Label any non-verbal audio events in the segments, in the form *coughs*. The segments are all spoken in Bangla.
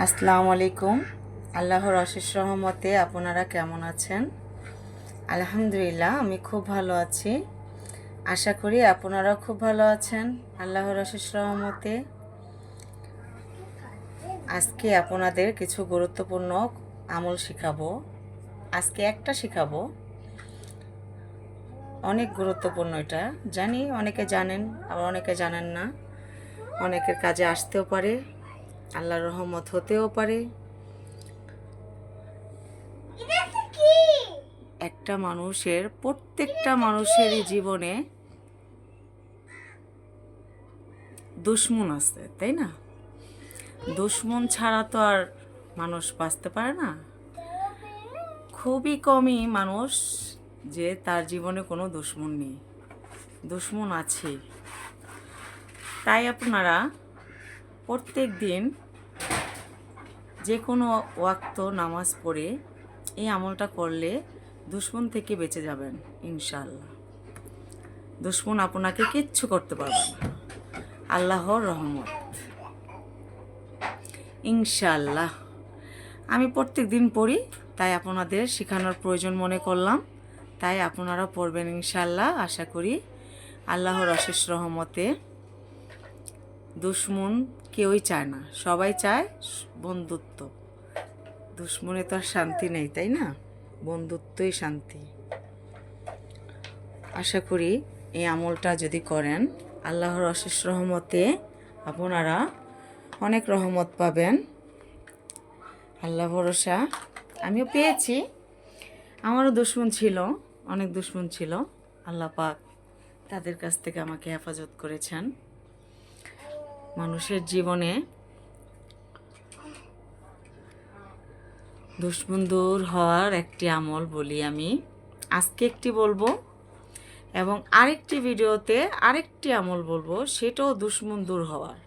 আসসালামু আলাইকুম। আল্লাহর অশেষ রহমতে আপনারা কেমন আছেন? আলহামদুলিল্লাহ, আমি খুব ভালো আছি। আশা করি আপনারাও খুব ভালো আছেন, আল্লাহর অশেষ রহমতে। আজকে আপনাদের কিছু গুরুত্বপূর্ণ আমল শিখাবো। আজকে একটা শিখাবো। অনেক গুরুত্বপূর্ণ এটা। জানি অনেকে জানেন, আবার অনেকে জানেন না। অনেকের কাজে আসতেও পারে। আল্লাহর রহমত হতেও পারে। একটা মানুষের, প্রত্যেকটা মানুষেরই জীবনে দুশ্মন আছে, তাই না? দুশ্মন ছাড়া তো আর মানুষ বাঁচতে পারে না। খুবই কমই মানুষ যে তার জীবনে কোনো দুশ্মন নেই। দুশ্মন আছে। তাই আপনারা প্রত্যেক দিন যে কোনো ওয়াক্ত নামাজ পড়ে এই আমলটা করলে দুশ্মন থেকে বেঁচে যাবেন ইনশাল্লাহ দুশ্মন আপনাকে কিচ্ছু করতে পারবে না। আল্লাহর রহমত। ইনশাল্লাহ আমি প্রত্যেক দিন পড়ি, তাই আপনাদের শেখানোর প্রয়োজন মনে করলাম। তাই আপনারা পড়বেন ইনশাল্লাহ আশা করি আল্লাহর অশেষ রহমতে দুশ্মন কেউই চায় না। সবাই চায় বন্ধুত্ব। দুশ্মনে তো আর শান্তি নেই, তাই না? বন্ধুত্বই শান্তি। আশা করি এই আমলটা যদি করেন, আল্লাহর অশেষ রহমতে আপনারা অনেক রহমত পাবেন। আল্লাহ ভরসা। আমিও পেয়েছি। আমারও দুশ্মন ছিল, অনেক দুশ্মন ছিল। আল্লাহ পাক তাদের কাছ থেকে আমাকে হেফাজত করেছেন। মানুষের জীবনে দুশ্মন দূর হওয়ার একটি আমল বলি আমি। আজকে একটি বলব এবং আরেকটি ভিডিওতে আরেকটি আমল বলব, সেটাও দুশ্মন দূর হওয়ার।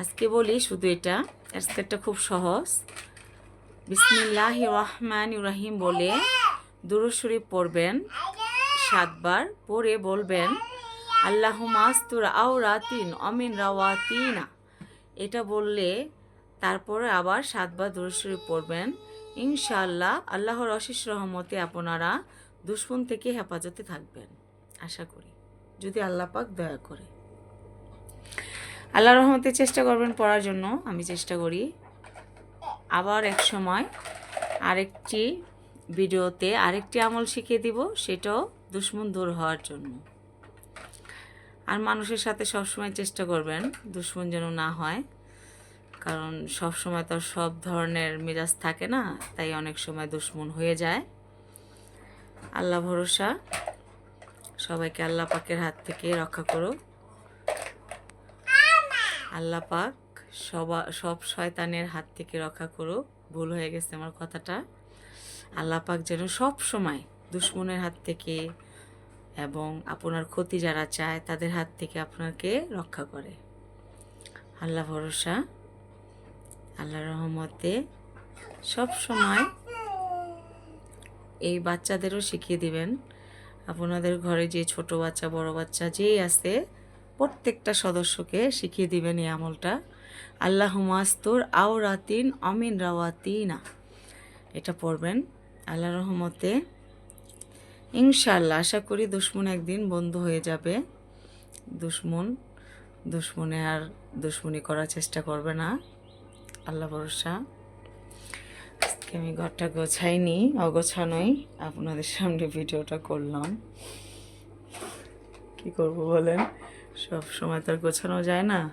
আজকে বলি শুধু এটা আজকেরটা খুব সহজ। বিসমিল্লাহ রহমান রাহিম বলে দুরুশরীফ পড়বেন, সাতবার পরে বলবেন আল্লাহ মাস্তুর আও রাতিন অমিন রাওয়াতিনা। এটা বললে তারপরে আবার সাতবার দুরুশরীফ পড়বেন। ইনশাআল্লাহ আল্লাহর অশেষ রহমতে আপনারা দুশ্মন থেকে হেফাজতে থাকবেন, আশা করি। যদি আল্লাহ পাক দয়া করে। আল্লাহ রহমতে চেষ্টা করবেন পড়ার জন্য, আমি চেষ্টা করি। আবার এক সময় আরেকটি ভিডিওতে আরেকটি আমল শিখিয়ে দিব, সেটাও দুশ্মন দূর হওয়ার জন্য। আর মানুষের সাথে সবসময় চেষ্টা করবেন দুশ্মন যেন না হয়। কারণ সব সময় তো সব ধরনের মেজাজ থাকে না, তাই অনেক সময় দুশ্মন হয়ে যায়। আল্লাহ ভরসা। সবাইকে আল্লাহ পাকের হাত থেকে রক্ষা করো আল্লাহ পাক সবা, সব শয়তানের হাত থেকে রক্ষা করো ভুল হয়ে গেছে আমার কথাটা। আল্লাহ পাক যেন সব সময় দুশ্মনের হাত থেকে এবং আপনার ক্ষতি যারা চায়, তাদের হাত থেকে আপনাকে রক্ষা করে। আল্লাহ ভরসা, আল্লাহ রহমতে সব সময় এই বাচ্চাদেরও শিখিয়ে দিবেন। আপনাদের ঘরে যে ছোট বাচ্চা, বড় বাচ্চা যেই আছে, প্রত্যেকটা সদস্যকে শিখিয়ে দিবেন এই আমলটা। আল্লাহ মাস্তুর আও রাতিন অমিন রাওয়াতিনা। এটা পড়বেন। আল্লাহ রহমতে ইনশাল্লাহ আশা করি দুশ্মন একদিন বন্ধ হয়ে যাবে। দুশ্মন, দুশ্মনে আর দুশ্মনী করার চেষ্টা করবে না। আল্লাহ ভরসা। আজকে আমি ঘরটা গোছাইনি, অগোছানোই। আপনাদের সামনে ভিডিওটা করলাম। কি করব বলেন? সব সময় তো আর গোছানো যায় না।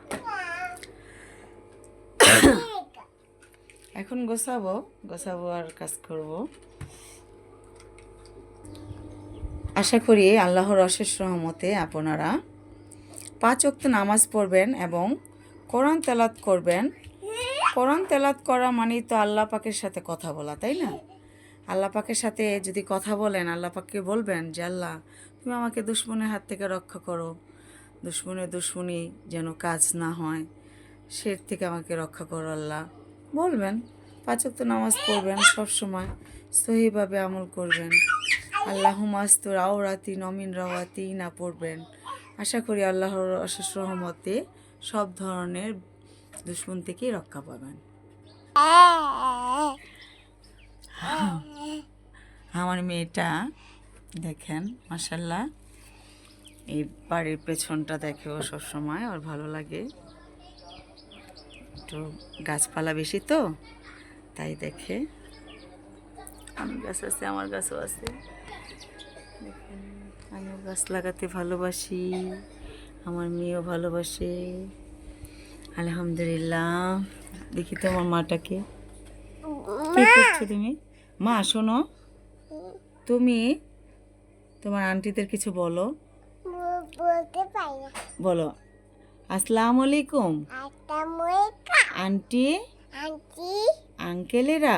*coughs* এখন গোছাবো গোছাবো আর কাজ করব। আশা করি আল্লাহর অশেষ রহমতে আপনারা পাঁচ ওয়াক্ত নামাজ পড়বেন এবং কোরআন তেলাত করবেন। কোরআন তেলাত করা মানেই তো আল্লাহ পাকের সাথে কথা বলা, তাই না? আল্লাহ পাকের সাথে যদি কথা বলেন, আল্লাহ পাককে বলবেন যে, আল্লাহ, তুমি আমাকে দুশ্মনের হাত থেকে রক্ষা করো। দুশ্মনের দুশ্মনী যেন কাজ না হয় সে থেকে আমাকে রক্ষা করো, আল্লাহ। বলবেন পাঁচক তো নামাজ পড়বেন সব সময় সহিভাবে আমল করবেন। আল্লাহ মাস্তুর আওরাতি নমিন রাওয়াতি না পড়বেন। আশা করি আল্লাহর অশেষ রহমতে সব ধরনের দুশ্মন থেকেই রক্ষা পাবেন। আমার মেয়েটা দেখেন মাসাল্লাহ এই বাড়ির পেছনটা দেখে ও সবসময়, ওর ভালো লাগে। একটু গাছপালা বেশি তো, তাই দেখে। আমি গাছ আছে, আমার গাছও আছে। দেখেন আমিও গাছ লাগাতে ভালোবাসি আমার মেয়েও ভালোবাসে। আলহামদুলিল্লাহ। দেখি তো আমার মাটাকে। কি করছ তুমি? মা শোনো। তুমি তোমার আন্টিদের কিছু বলো। বলো। আসসালামু আলাইকুম আন্টি? আন্টি? আঙ্কেলেরা?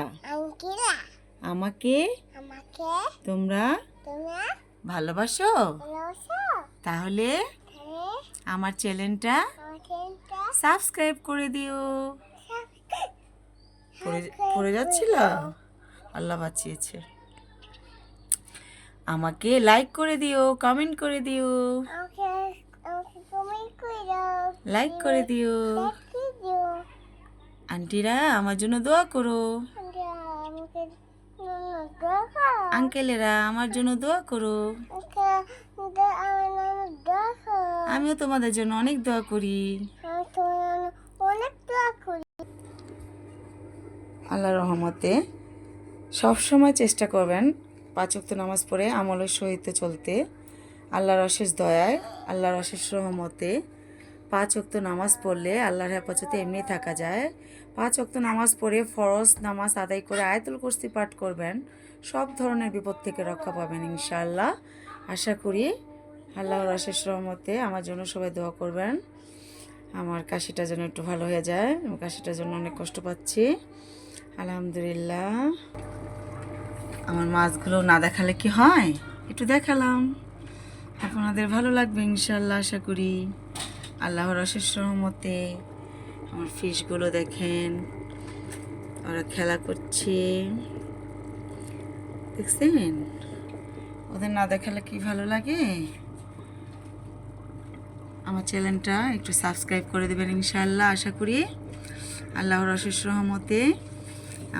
আমাকে? তোমরা? ভালোবাসো? তাহলে তাহলে আমার চ্যানেলটা সাবস্ক্রাইব করে দিও। পড়ে যাচ্ছিল? আল্লাহ বাঁচিয়েছে। আমাকে লাইক করে দিও কমেন্ট করে দিও। লাইক করে দিও। আন্টিরা আমার জন্য দোয়া করো। আঙ্কেলেরা আমার জন্য দোয়া করো আমিও তোমাদের জন্য অনেক দোয়া করি। আল্লাহ রহমতে সব সময় চেষ্টা করবেন পাঁচ ওয়াক্ত নামাজ পড়ে আমলের সহিত চলতে। আল্লাহর অশেষ দয়ায়, আল্লাহর অশেষ রহমতে পাঁচ ওয়াক্ত নামাজ পড়লে আল্লাহর হেফাজতে এমনি থাকা যায়। পাঁচ ওয়াক্ত নামাজ পড়ে ফরজ নামাজ আদায় করে আয়াতুল কুস্তি পাঠ করবেন। সব ধরনের বিপদ থেকে রক্ষা পাবেন ইনশাআল্লাহ। আশা করি আল্লাহর অশেষ রহমতে আমার জন্য সবাই দোয়া করবেন। আমার কাশিটা যেন একটু ভালো হয়ে যায় আমি কাশিটার জন্য অনেক কষ্ট পাচ্ছি। আলহামদুলিল্লাহ। আমার মাছগুলো না দেখালে কি হয়? একটু দেখালাম। আপনাদের ভালো লাগবে ইনশাল্লাহ আশা করি। আল্লাহর অশেষ রহমতে আমার ফিশগুলো দেখেন, ওরা খেলা করছে। দেখছেন? ওদের না দেখালে কি ভালো লাগে? আমার চ্যানেলটা একটু সাবস্ক্রাইব করে দেবেন ইনশাল্লাহ আশা করি। আল্লাহর অশেষ রহমতে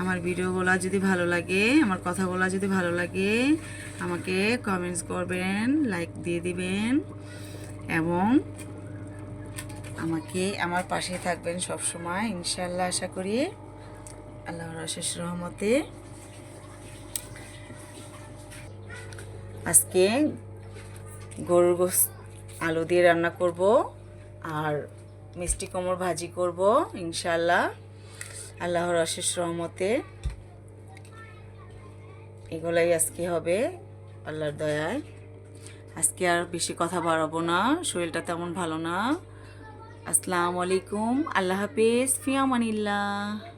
আমার ভিডিওগুলো যদি ভালো লাগে, আমার কথাগুলো যদি ভালো লাগে, আমাকে কমেন্টস করবেন লাইক দিয়ে দিবেন, এবং আমাকে আমার পাশে থাকবেন সব সময় ইনশাআল্লাহ আশা করি। আল্লাহর অশেষ রহমতে। আজকে গরুর গোস আলু দিয়ে রান্না করব আর মিষ্টি কোমর ভাজি করব ইনশাল্লাহ আল্লাহর অশেষ রহমতে। এগুলাই আজকে হবে, আল্লাহর দয়ায়। আজকে আর বেশি কথা বাড়াবো না, শরীরটা তেমন ভালো না। আসসালামু আলাইকুম। আল্লাহ হাফিজ। ফিয়ামানিল্লাহ।